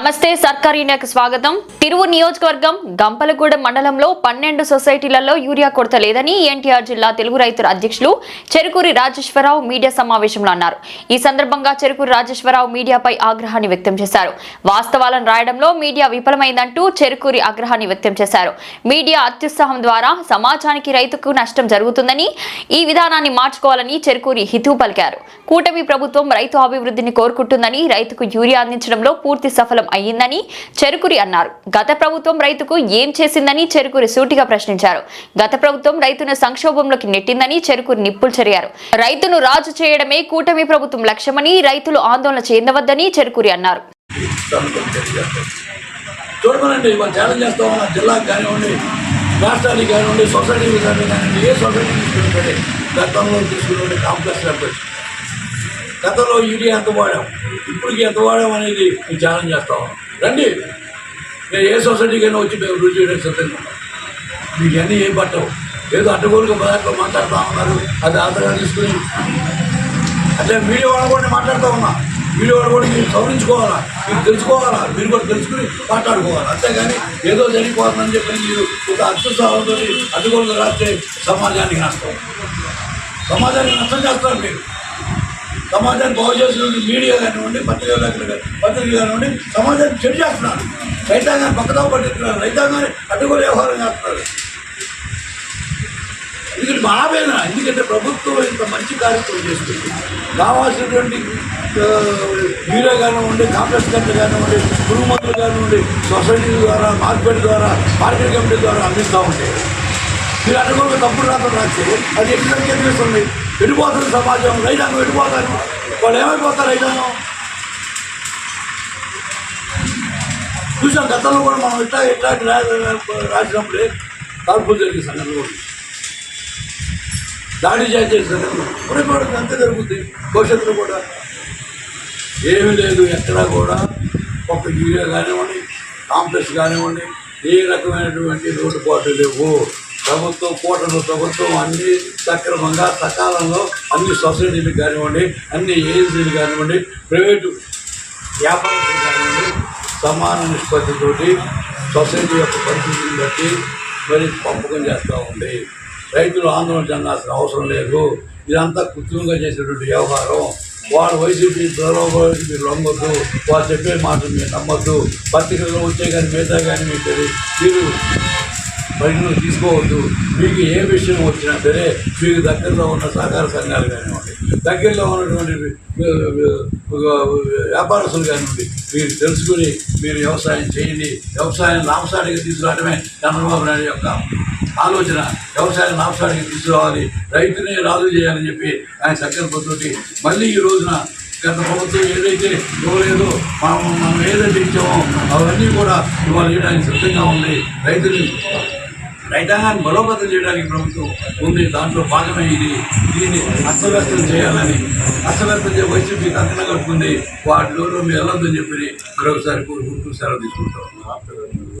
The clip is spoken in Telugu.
నమస్తే సర్కార్ ఇండియాకు స్వాగతం. తిరువు నియోజకవర్గం గంపలగూడెం మండలంలో పన్నెండు సొసైటీలలో యూరియా కొరత లేదని ఎన్టీఆర్ జిల్లా తెలుగు రైతుల అధ్యక్షులు చెరుకూరి రాజేశ్వరరావు మీడియా సమావేశంలో అన్నారు. ఈ సందర్భంగా చెరుకూరి రాజేశ్వరరావు మీడియాపై ఆగ్రహాన్ని వ్యక్తం చేశారు. వాస్తవాలను రాయడంలో మీడియా విఫలమైందంటూ చెరుకూరి ఆగ్రహాన్ని వ్యక్తం చేశారు. మీడియా అత్యుత్సాహం ద్వారా సమాజానికి రైతుకు నష్టం జరుగుతుందని ఈ విధానాన్ని మార్చుకోవాలని చెరుకూరి హితవు పలికారు. కూటమి ప్రభుత్వం రైతు అభివృద్ధిని కోరుకుంటుందని రైతుకు యూరియా అందించడంలో పూర్తి సఫలం అయ్యిందని చెరుకురి అన్నారు. గత ప్రభుత్వం రైతుకు ఏం చేసిందని చెరుకురి సూటిగా ప్రశ్నించారు. గత ప్రభుత్వం రైతును సంక్షోభంలోకి నెట్టిందని చెరుకురి నిప్పులు చెరిగారు. రైతును రాజు చేయడమే కూటమి ప్రభుత్వం లక్ష్యమని రైతులు ఆందోళన చెందవద్దని చెరుకురి అన్నారు. చూడమనండి ఇవాళ ఛాలెంజ్ చేస్తా జిల్లాకు కానివ్వండి రాష్ట్రానికి కానివ్వండి సొసైటీకి కానివ్వండి ఏ సొసైటీ తీసుకుంటే గతంలో తీసుకునే కాంప్లెక్స్ అప్రోచ్ గతంలో యూరియా ఎంత వాడాం? ఇప్పటికి ఎంత వాడాం అనేది మేము ఛాలెంజ్ చేస్తాం. రండి. నేను ఏ సొసైటీకైనా వచ్చి మేము రుచి చేయడానికి సిద్ధంగా ఉన్నాం. మీకు అన్నీ ఏం పట్టవు. ఏదో అడ్డగోలుగా పదార్థాలు మాట్లాడుతూ ఉన్నారు. అది ఆధారంగా తీసుకుని అట్లా మీడియా వాళ్ళు కూడా మాట్లాడుతూ ఉన్నా. మీడియా వాళ్ళు కూడా మీరు సవరించుకోవాలా? మీరు తెలుసుకోవాలా? మీరు కూడా తెలుసుకుని మాట్లాడుకోవాలి? అంతేగాని ఏదో జరిగిపోతుందని చెప్పి మీరు ఒక అత్యుత్సాహంతో అడ్డుగోలుగా రాస్తే సమాజానికి నష్టం. సమాజానికి నష్టం చేస్తారు మీరు. సమాజాన్ని బాగు చేసినటువంటి మీడియా కానివ్వండి పత్రికలు పత్రికలు కానివ్వండి సమాజాన్ని చెడు చేస్తున్నారు. రైతాంగాన్ని పక్కదో పట్టిస్తున్నారు. రైతాంగాన్ని అడ్డుగోలు వ్యవహారం చేస్తున్నారు. ఇది మా ఆవేదన. ఎందుకంటే ప్రభుత్వం ఇంత మంచి కార్యక్రమం చేస్తుంది. కావాల్సినటువంటి మీడియా కానివ్వండి కాంగ్రెస్ గంట కానివ్వండి పురుగు మందులు కానివ్వండి సొసైటీ ద్వారా మార్కెట్ ద్వారా మార్కెట్ కమిటీ ద్వారా అందిస్తూ ఉంటాయి మీరు అడ్డగోలుగా తప్పుడు రాత్రం రాస్తే అది ఎట్లా కనిపిస్తుంది వెళ్ళిపోతుంది సమాజం రైతాంగం వెళ్ళిపోతారు వాళ్ళు ఏమైపోతారు రైతాంగం? చూసాం గతంలో కూడా మనం ఇట్లా ఇట్లా రాసినప్పుడే కాల్పులు జరిగే సంఘటన కూడా దాడి చేసే సంఘటన కూడా కూడా అంతే జరుగుతుంది భవిష్యత్తులో కూడా. ఏమీ లేదు. ఎక్కడా కూడా ఒక యూరియా కానివ్వండి కాంప్లెక్స్ కానివ్వండి ఏ రకమైనటువంటి లోటుపాట్లు లేవు. ప్రభుత్వం కూటమి ప్రభుత్వం అన్ని సక్రమంగా సకాలంలో అన్ని సొసైటీలు కానివ్వండి అన్ని ఏజెన్సీలు కానివ్వండి ప్రైవేటు వ్యాపారస్తులు కానివ్వండి సమాన నిష్పత్తితోటి సొసైటీ యొక్క పరిస్థితిని బట్టి మరి పంపకం చేస్తూ ఉంది. రైతులు ఆందోళన చెందాల్సిన అవసరం లేదు. ఇదంతా కృత్రిమంగా చేసేటువంటి వ్యవహారం. వాడు వైసీపీ ప్రలోభానికి మీరు నమ్మద్దు వారు చెప్పే మాటలు మీరు నమ్మొద్దు. పత్రికల్లో వచ్చే కానీ మిగతా కానీ మీకు మీరు పరిగణలో తీసుకోవద్దు. మీకు ఏ విషయం వచ్చినా సరే మీకు దగ్గరలో ఉన్న సహకార సంఘాలు కానివ్వండి దగ్గరలో ఉన్నటువంటి వ్యాపారస్తులు కానివ్వండి మీరు తెలుసుకుని మీరు వ్యవసాయం చేయండి. వ్యవసాయం లాభసాటిగా తీసుకురావడమే చంద్రబాబు నాయుడు యొక్క ఆలోచన. వ్యవసాయం లాభసాటిగా తీసుకురావాలి. రైతునే రాజు చేయాలని చెప్పి ఆయన సంకల్పంతో మళ్ళీ ఈ రోజున గత ప్రభుత్వం ఏదైతే ఇవ్వలేదో మనం మనం ఏదైతే ఇచ్చామో అవన్నీ కూడా ఇవాళ ఇవ్వడానికి సిద్ధంగా ఉంది. రైతులు రైతాంగాన్ని బలోపేతం చేయడానికి ప్రభుత్వం ఉంది. దాంట్లో భాగమే ఇది. దీన్ని అస్తవ్యస్తం చేయాలని అస్తవ్యస్తం చేయ వైసీపీ కంకణ కట్టుకుంది వాటిలో మీరు వెళ్ళొద్దని చెప్పి మరొకసారి కోరుకుంటూ సెలవు తీసుకుంటాం.